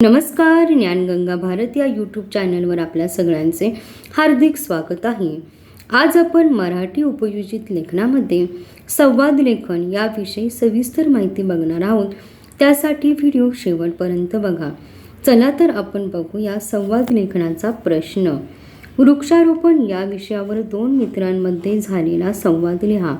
नमस्कार ज्ञानगंगा भारत या यूट्यूब चॅनलवर आपल्या सगळ्यांचे हार्दिक स्वागत आहे. आज आपण मराठी उपयोजित लेखनामध्ये संवाद लेखन याविषयी सविस्तर माहिती बघणार आहोत. त्यासाठी व्हिडिओ शेवटपर्यंत बघा. चला तर आपण बघूया संवाद लेखनाचा प्रश्न. वृक्षारोपण या विषयावर दोन मित्रांमध्ये झालेला संवाद लिहा.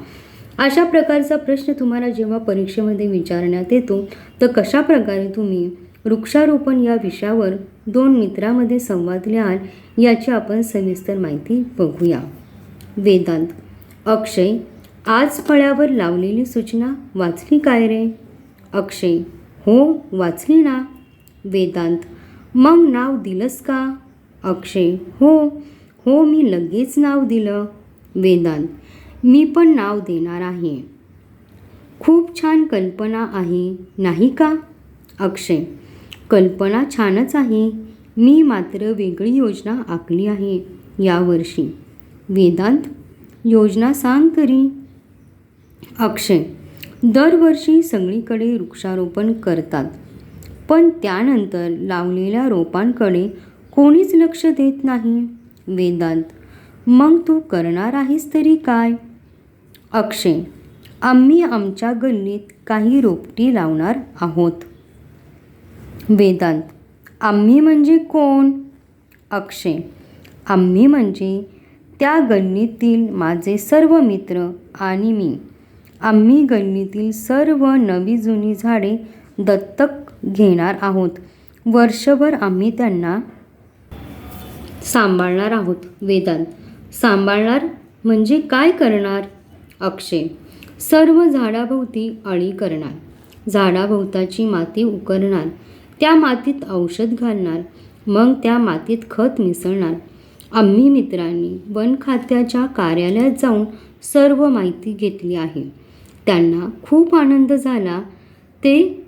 अशा प्रकारचा प्रश्न तुम्हाला जेव्हा परीक्षेमध्ये विचारण्यात येतो तर कशा प्रकारे तुम्ही वृक्षारोपण या विषयावर दोन मित्रामध्ये संवाद लिहाल याची आपण सविस्तर माहिती बघूया. वेदांत. अक्षय आज फळ्यावर लावलेली सूचना वाचली काय रे? अक्षय हो वाचली ना. वेदांत मग नाव दिलंस का? अक्षय हो हो मी लगेच नाव दिलं. वेदांत मी पण नाव देणार आहे. खूप छान कल्पना आहे नाही का? अक्षय कल्पना छानच आहे. मी मात्र वेगळी योजना आखली आहे यावर्षी. वेदांत योजना सांग तरी. अक्षय दरवर्षी सगळीकडे वृक्षारोपण करतात. पण त्यानंतर लावलेल्या रोपांकडे कोणीच लक्ष देत नाही. वेदांत मग तू करणार आहेस तरी काय? अक्षय आम्ही आमच्या गल्लीत काही रोपटी लावणार आहोत. वेदांत. आम्ही म्हणजे कोण? अक्षय. आम्ही म्हणजे त्या गणितील माझे सर्व मित्र आणि मी. आम्ही गणितील सर्व नवी जुनी झाडे दत्तक घेणार आहोत. वर्षभर आम्ही त्यांना सांभाळणार आहोत. वेदांत. सांभाळणार म्हणजे काय करणार? अक्षय. सर्व झाडाभोवती अळी करणार. झाडाभोवताची माती उकरणार. त्या मातीत औषध घालणार मग त्या मातीत खत मिसळणार. आम्ही मित्रांनी वन खात्याच्या कार्यालयात जाऊन सर्व माहिती घेतली आहे. त्यांना खूप आनंद झाला. ते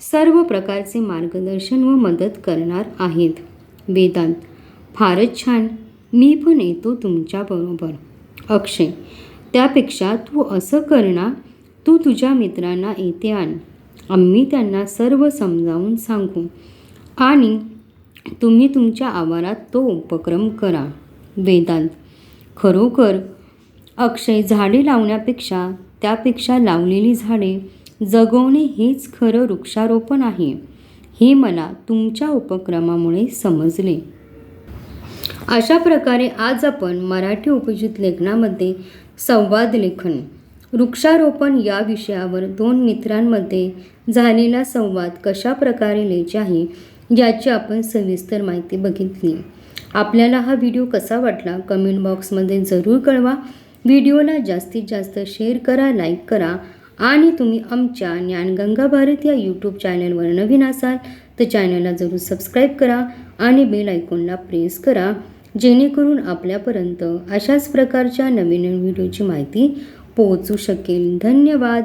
सर्व प्रकारचे मार्गदर्शन व मदत करणार आहेत. वेदांत फारच छान. मी पण येतो तुमच्याबरोबर अक्षय त्यापेक्षा तू असं कर ना. तू तुझ्या मित्रांना येथे आण. आम्ही त्यांना सर्व समजावून सांगू. आणि तुम्ही तुमच्या आवारात तो उपक्रम करा. वेदांत खरोखर अक्षय झाडे लावण्यापेक्षा त्यापेक्षा लावलेली झाडे जगवणे हेच खरं वृक्षारोपण आहे हे मला तुमच्या उपक्रमामुळे समजले. अशा प्रकारे आज आपण मराठी उपजित लेखनामध्ये संवाद लेखन वृक्षारोपण या विषयावर दोन मित्रांमध्ये झालेला संवाद कशा प्रकारे लिहायचे आहे याची आपण सविस्तर माहिती बघितली. आपल्याला हा व्हिडिओ कसा वाटला कमेंट बॉक्समध्ये जरूर कळवा. व्हिडिओला जास्तीत जास्त शेअर करा लाईक करा आणि तुम्ही आमच्या ज्ञानगंगा भारत या यूट्यूब चॅनलवर नवीन असाल तर चॅनलला जरूर सबस्क्राईब करा आणि बेल आयकॉनला प्रेस करा जेणेकरून आपल्यापर्यंत अशाच प्रकारच्या नवीन नवीन व्हिडिओची माहिती पोहोचू शकेल. धन्यवाद.